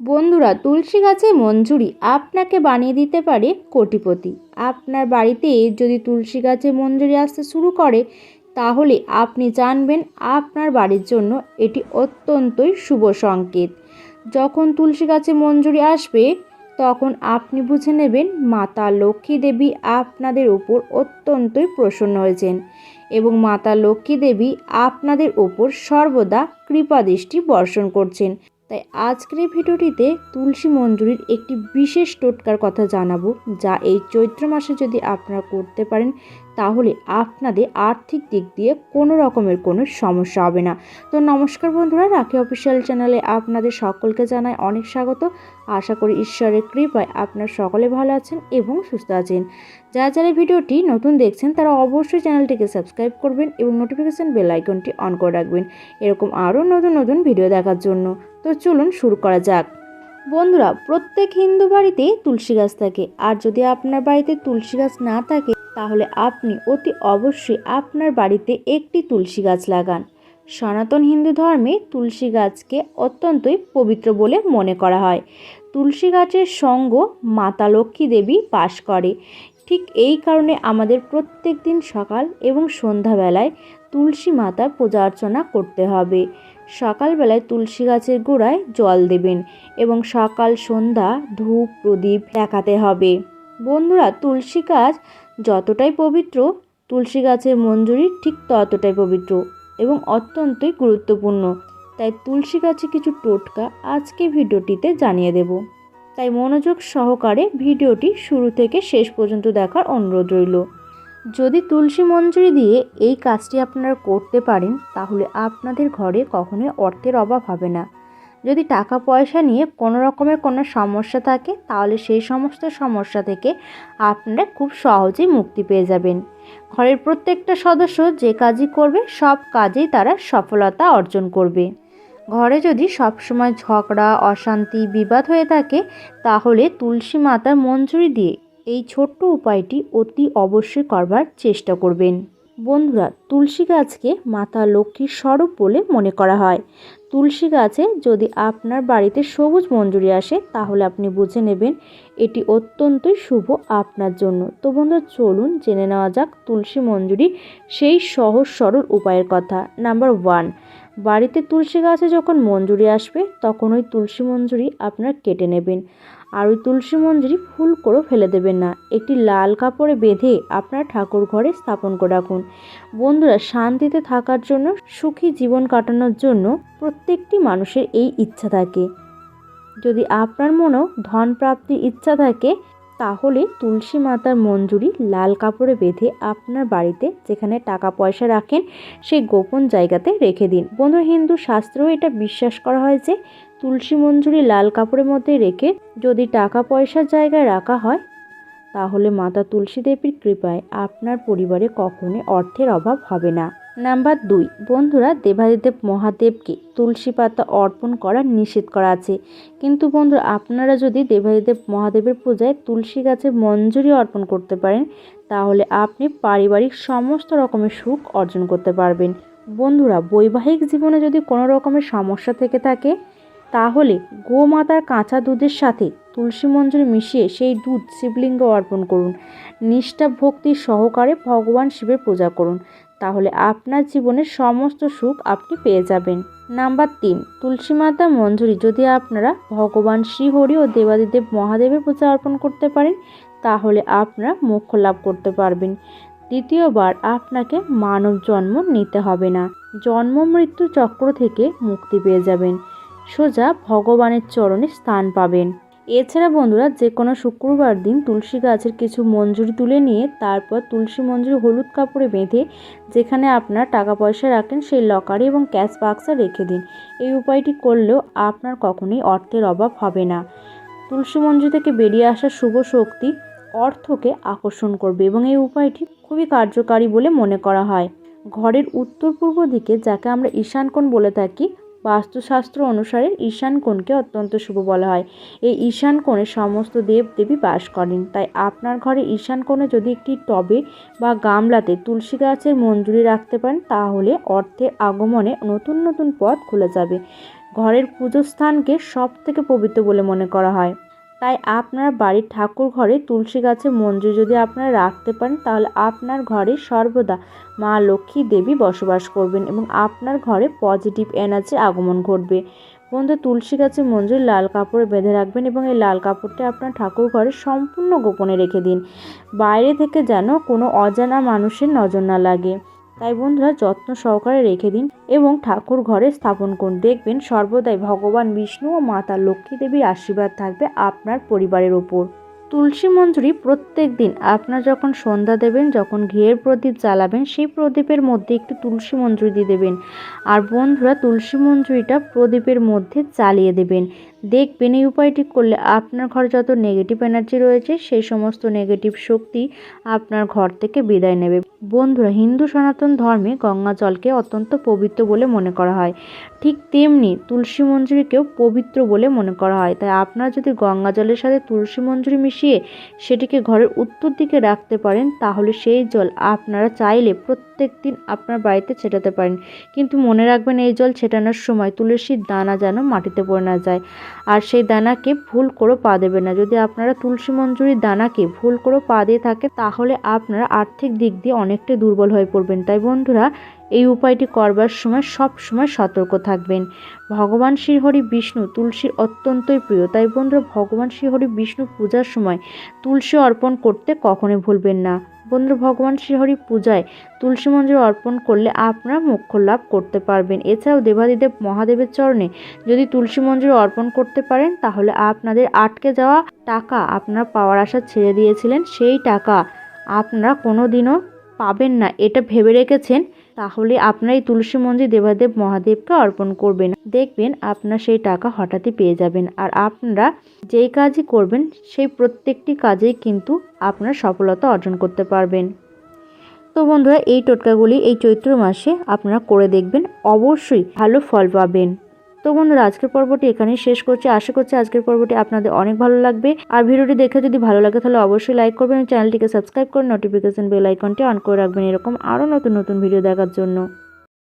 বন্ধুরা, তুলসী গাছে মঞ্জুরি আপনাকে বানিয়ে দিতে পারে কোটিপতি। আপনার বাড়িতে যদি তুলসী গাছে মঞ্জুরি আসতে শুরু করে, তাহলে আপনি জানবেন আপনার বাড়ির জন্য এটি অত্যন্তই শুভ সংকেত। যখন তুলসী গাছে মঞ্জুরি আসবে, তখন আপনি বুঝে নেবেন মাতা লক্ষ্মী দেবী আপনাদের উপর অত্যন্তই প্রসন্ন হয়েছেন এবং মাতা লক্ষ্মী দেবী আপনাদের উপর সর্বদা কৃপাদৃষ্টি বর্ষণ করছেন। তাই আজকের এই ভিডিওটিতে তুলসী মঞ্জুরির একটি বিশেষ টোটকার কথা জানাব, যা এই চৈত্র মাসে যদি আপনারা করতে পারেন তাহলে আপনাদের আর্থিক দিক দিয়ে কোনো রকমের কোনো সমস্যা হবে না। তো নমস্কার বন্ধুরা, রাখি অফিসিয়াল চ্যানেলে আপনাদের সকলকে জানাই অনেক স্বাগত। আশা করি ঈশ্বরের কৃপায় আপনার সকলে ভালো আছেন এবং সুস্থ আছেন। যারা যারা ভিডিওটি নতুন দেখছেন, তারা অবশ্যই চ্যানেলটিকে সাবস্ক্রাইব করবেন এবং নোটিফিকেশান বেল আইকনটি অন করে রাখবেন, এরকম আরও নতুন নতুন ভিডিও দেখার জন্য। তো চলুন শুরু করা যাক। বন্ধুরা, প্রত্যেক হিন্দু বাড়িতে তুলসী গাছ থাকে। আর যদি আপনার বাড়িতে তুলসী গাছ না থাকে তাহলে আপনি অতি অবশ্যই আপনার বাড়িতে একটি তুলসী গাছ লাগান। সনাতন হিন্দু ধর্মে তুলসী গাছকে অত্যন্তই পবিত্র বলে মনে করা হয়। তুলসী গাছের সঙ্গ মাতা লক্ষ্মী দেবী বাস করে। ঠিক এই কারণে আমাদের প্রত্যেক দিন সকাল এবং সন্ধ্যাবেলায় তুলসী মাতার পূজা অর্চনা করতে হবে। সকালবেলায় তুলসী গাছের গোড়ায় জল দেবেন এবং সকাল সন্ধ্যা ধূপ প্রদীপ দেখাতে হবে। বন্ধুরা, তুলসী গাছ যতটাই পবিত্র, তুলসী গাছের মঞ্জুরি ঠিক ততটাই পবিত্র এবং অত্যন্তই গুরুত্বপূর্ণ। তাই তুলসী গাছে কিছু টোটকা আজকে ভিডিওটিতে জানিয়ে দেব। তাই মনোযোগ সহকারে ভিডিওটি শুরু থেকে শেষ পর্যন্ত দেখার অনুরোধ রইল। যদি তুলসী মঞ্জুরি দিয়ে এই কাজটি আপনারা করতে পারেন, তাহলে আপনাদের ঘরে কখনোই অর্থের অভাব হবে না। যদি টাকা পয়সা নিয়ে কোনো রকমের কোনো সমস্যা থাকে, তাহলে সেই সমস্ত সমস্যা থেকে আপনারা খুব সহজেই মুক্তি পেয়ে যাবেন। ঘরের প্রত্যেকটা সদস্য যে কাজই করবে, সব কাজেই তারা সফলতা অর্জন করবে। ঘরে যদি সবসময় ঝগড়া, অশান্তি, বিবাদ হয়ে থাকে, তাহলে তুলসী মাতার মঞ্জুরি দিয়ে এই ছোট্ট উপায়টি অতি অবশ্যই করবার চেষ্টা করবেন। বন্ধুরা, তুলসী গাছকে মাতা লক্ষ্মীর স্বরূপ বলে মনে করা হয়। তুলসী গাছে যদি আপনার বাড়িতে সবুজ মঞ্জুরি আসে, তাহলে আপনি বুঝে নেবেন এটি অত্যন্তই শুভ আপনার জন্য। তো বন্ধু চলুন জেনে নেওয়া যাক তুলসী মঞ্জুরি সেই সহজ সরল উপায়ের কথা। নাম্বার ওয়ান, বাড়িতে তুলসী গাছে যখন মঞ্জুরি আসবে, তখন ওই তুলসী মঞ্জুরি আপনার কেটে নেবেন। আর ওই তুলসী মঞ্জুরি ফুল করেও ফেলে দেবেন না। একটি লাল কাপড়ে বেঁধে আপনার ঠাকুর ঘরে স্থাপন করে রাখুন। বন্ধুরা, শান্তিতে থাকার জন্য, সুখী জীবন কাটানোর জন্য প্রত্যেকটি মানুষের এই ইচ্ছা থাকে। যদি আপনার মনেও ধন প্রাপ্তির ইচ্ছা থাকে, তাহলে তুলসী মাতার মঞ্জুরি লাল কাপড়ে বেঁধে আপনার বাড়িতে যেখানে টাকা পয়সা রাখেন, সেই গোপন জায়গাতে রেখে দিন। বন্ধু হিন্দু শাস্ত্রেও এটা বিশ্বাস করা হয় যে তুলসী মঞ্জুরি লাল কাপড়ের মধ্যে রেখে যদি টাকা পয়সার জায়গায় রাখা হয়, তাহলে মাতা তুলসী দেবীর কৃপায় আপনার পরিবারে কখনোই অর্থের অভাব হবে না। নাম্বার দুই, বন্ধুরা, দেবাদিদেব মহাদেবকে তুলসী পাতা অর্পণ করা নিষেধ করা আছে। কিন্তু বন্ধুরা, আপনারা যদি দেবাদিদেব মহাদেবের পূজায় তুলসী গাছে মঞ্জুরি অর্পণ করতে পারেন, তাহলে আপনি পারিবারিক সমস্ত রকমের সুখ অর্জন করতে পারবেন। বন্ধুরা, বৈবাহিক জীবনে যদি কোনো রকমের সমস্যা থেকে থাকে তাহলে গোমাতার কাঁচা দুধের সাথে তুলসী মঞ্জুরি মিশিয়ে সেই দুধ শিবলিঙ্গ অর্পণ করুন। নিষ্ঠা ভক্তি সহকারে ভগবান শিবের পূজা করুন। তাহলে আপনার জীবনের সমস্ত সুখ আপনি পেয়ে যাবেন। নাম্বার তিন, তুলসী মাতা মঞ্জুরি। যদি আপনারা ভগবান শ্রীহরি ও দেবাদিদেব মহাদেবের পূজা অর্পণ করতে পারেন, তাহলে আপনারা মোক্ষ লাভ করতে পারবেন। দ্বিতীয়বার আপনাকে মানব জন্ম নিতে হবে না। জন্ম মৃত্যু চক্র থেকে মুক্তি পেয়ে যাবেন। সোজা ভগবানের চরণে স্থান পাবেন। এছাড়া বন্ধুরা যে কোনো শুক্রবার দিন তুলসী গাছের কিছু মঞ্জুরি তুলে নিয়ে তারপর তুলসী মঞ্জুরি হলুদ কাপড়ে বেঁধে যেখানে আপনার টাকা পয়সা রাখেন সেই লকারে এবং ক্যাশ বাক্সে রেখে দিন। এই উপায়টি করলেও আপনার কখনোই অর্থের অভাব হবে না। তুলসী মঞ্জুরি থেকে বেরিয়ে আসা শুভ শক্তি অর্থকে আকর্ষণ করবে এবং এই উপায়টি খুবই কার্যকারী বলে মনে করা হয়। ঘরের উত্তর পূর্ব দিকে, যাকে আমরা ঈশানকোণ বলে থাকি বাস্তুশাস্ত্র অনুসারে ঈশান কোণকে অত্যন্ত শুভ বলা হয়। এই ঈশান কোণে সমস্ত দেব দেবী বাস করেন। তাই আপনার ঘরে ঈশান কোণে যদি একটি টবে বা গামলাতে তুলসী গাছের মঞ্জুরি রাখতে পারেন, তাহলে অর্থের আগমনে নতুন নতুন পথ খুলে যাবে। ঘরের পুজোস্থানকে সব থেকে পবিত্র বলে মনে করা হয়। তাই আপনার বাড়ির ঠাকুর ঘরে তুলসী গাছে মঞ্জু যদি আপনারা রাখতে পারেন, তাহলে আপনার ঘরে সর্বদা মা লক্ষ্মী দেবী বসবাস করবেন এবং আপনার ঘরে পজিটিভ এনার্জির আগমন ঘটবে। বন্ধু, তুলসী গাছে মঞ্জুর লাল কাপড়ে বেঁধে রাখবেন এবং এই লাল কাপড়টা আপনার ঠাকুর ঘরে সম্পূর্ণ গোপনে রেখে দিন। বাইরে থেকে যেন কোনো অজানা মানুষের নজর না লাগে। তাই বন্ধুরা যত্ন সহকারে রেখে দিন এবং ঠাকুর ঘরে স্থাপন করুন। দেখবেন সর্বদাই ভগবান বিষ্ণু ও মাতা লক্ষ্মী দেবীর আশীর্বাদ থাকবে আপনার পরিবারের ওপর। তুলসী মঞ্জুরি প্রত্যেক দিন। আপনার যখন সন্ধ্যা দেবেন, যখন ঘিয়ের প্রদীপ জ্বালাবেন, সেই প্রদীপের মধ্যে একটু তুলসী মঞ্জুরি দিয়ে দেবেন। আর বন্ধুরা তুলসী মঞ্জুরিটা প্রদীপের মধ্যে চালিয়ে দেবেন। দেখবেন এই উপায়টি করলে আপনার ঘরে যত নেগেটিভ এনার্জি রয়েছে, সেই সমস্ত নেগেটিভ শক্তি আপনার ঘর থেকে বিদায় নেবে। বন্ধুরা, হিন্দু সনাতন ধর্মে গঙ্গা জলকে অত্যন্ত পবিত্র বলে মনে করা হয়। ঠিক তেমনি তুলসী মঞ্জুরিকেও পবিত্র বলে মনে করা হয়। তাই আপনারা যদি গঙ্গা জলের সাথে তুলসী মঞ্জুরি মিশিয়ে সেটিকে ঘরের উত্তর দিকে রাখতে পারেন, তাহলে সেই জল আপনারা চাইলে প্রত্যেক দিন আপনার বাড়িতে ছেটাতে পারেন। কিন্তু মনে রাখবেন, এই জল ছেটানোর সময় তুলসীর দানা যেন মাটিতে পড়ে না যায়। আর সেই দানাকে ভুল করে পা দেবেন না। যদি আপনারা তুলসী মঞ্জুরির দানাকে ভুল করে পা দিয়ে থাকে তাহলে আপনারা আর্থিক দিক দিয়ে অনেকটাই দুর্বল হয়ে পড়বেন। তাই বন্ধুরা, এই উপায়টি করবার সময় সব সময় সতর্ক থাকবেন। ভগবান শ্রীহরি বিষ্ণু তুলসীর অত্যন্তই প্রিয়। তাই বন্ধুরা, ভগবান শ্রীহরি বিষ্ণু পূজার সময় তুলসী অর্পণ করতে কখনোই ভুলবেন না। বন্ধু ভগবান শ্রীহরি পূজায় তুলসী মঞ্জুর অর্পণ করলে আপনারা মোক্ষ লাভ করতে পারবেন। এছাড়াও দেবাদিদেব মহাদেবের চরণে যদি তুলসী মঞ্জুর অর্পণ করতে পারেন, তাহলে আপনাদের আটকে যাওয়া টাকা আপনারা পাওয়ার আশা ছেড়ে দিয়েছিলেন। সেই টাকা আপনারা কোনো দিনও পাবেন না, এটা ভেবে রেখেছেন, তাহলে আপনার এই তুলসী মঞ্জির দেবাদেব মহাদেবকে অর্পণ করবেন। দেখবেন আপনার সেই টাকা হঠাৎই পেয়ে যাবেন আর আপনারা যেই কাজই করবেন, সেই প্রত্যেকটি কাজেই কিন্তু আপনার সফলতা অর্জন করতে পারবেন। তো বন্ধুরা, এই টোটকাগুলি এই চৈত্র মাসে আপনারা করে দেখবেন, অবশ্যই ভালো ফল পাবেন। তো বন্ধুরা, আজকের পর্বটি এখানেই শেষ করছি। আশা করছি আজকের পর্বটি আপনাদের অনেক ভালো লাগবে। আর ভিডিওটি দেখে যদি ভালো লাগে, তাহলে অবশ্যই লাইক করবেন চ্যানেলটিকে সাবস্ক্রাইব করে নোটিফিকেশন বেল আইকনটি অন করে রাখবেন। এরকম আরও নতুন নতুন ভিডিও দেখার জন্য।